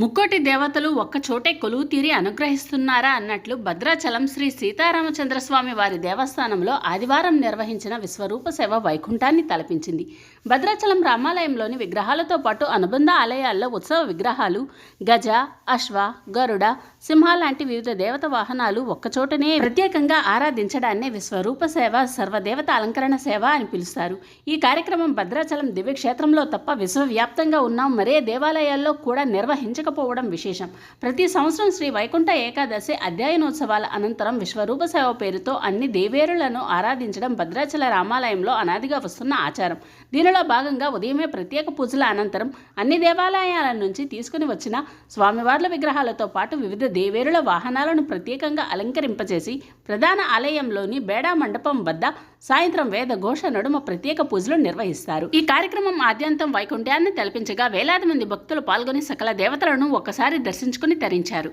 ముక్కోటి దేవతలు ఒక్కచోటే కొలువు తీరి అనుగ్రహిస్తున్నారా అన్నట్లు భద్రాచలం శ్రీ సీతారామచంద్రస్వామి వారి దేవస్థానంలో ఆదివారం నిర్వహించిన విశ్వరూప సేవ వైకుంఠాన్ని తలపించింది. భద్రాచలం రామాలయంలోని విగ్రహాలతో పాటు అనుబంధ ఆలయాల్లో ఉత్సవ విగ్రహాలు గజ అశ్వ గరుడ సింహ లాంటి వివిధ దేవత వాహనాలు ఒక్కచోటనే ప్రత్యేకంగా ఆరాధించడాన్నే విశ్వరూప సేవ సర్వదేవత అలంకరణ సేవ అని పిలుస్తారు. ఈ కార్యక్రమం భద్రాచలం దివ్యక్షేత్రంలో తప్ప విశ్వవ్యాప్తంగా ఉన్న మరే దేవాలయాల్లో కూడా నిర్వహించ నిర్వహించకపోవడం విశేషం. ప్రతి సంవత్సరం శ్రీ వైకుంఠ ఏకాదశి అధ్యయనోత్సవాల అనంతరం విశ్వరూప సేవ పేరుతో అన్ని దేవేరులను ఆరాధించడం భద్రాచల రామాలయంలో అనాదిగా వస్తున్న ఆచారం. దీనిలో భాగంగా ఉదయమే ప్రత్యేక పూజల అనంతరం అన్ని దేవాలయాల నుంచి తీసుకుని వచ్చిన స్వామివార్ల విగ్రహాలతో పాటు వివిధ దేవేరుల వాహనాలను ప్రత్యేకంగా అలంకరింపజేసి ప్రధాన ఆలయంలోని బేడా మండపం వద్ద సాయంత్రం వేద ఘోష నడుమ ప్రత్యేక పూజలు నిర్వహిస్తారు. ఈ కార్యక్రమం ఆద్యంతం వైకుంఠాన్ని తలపించగా వేలాది మంది భక్తులు పాల్గొని సకల దేవతలను ఒక్కసారి దర్శించుకుని తరించారు.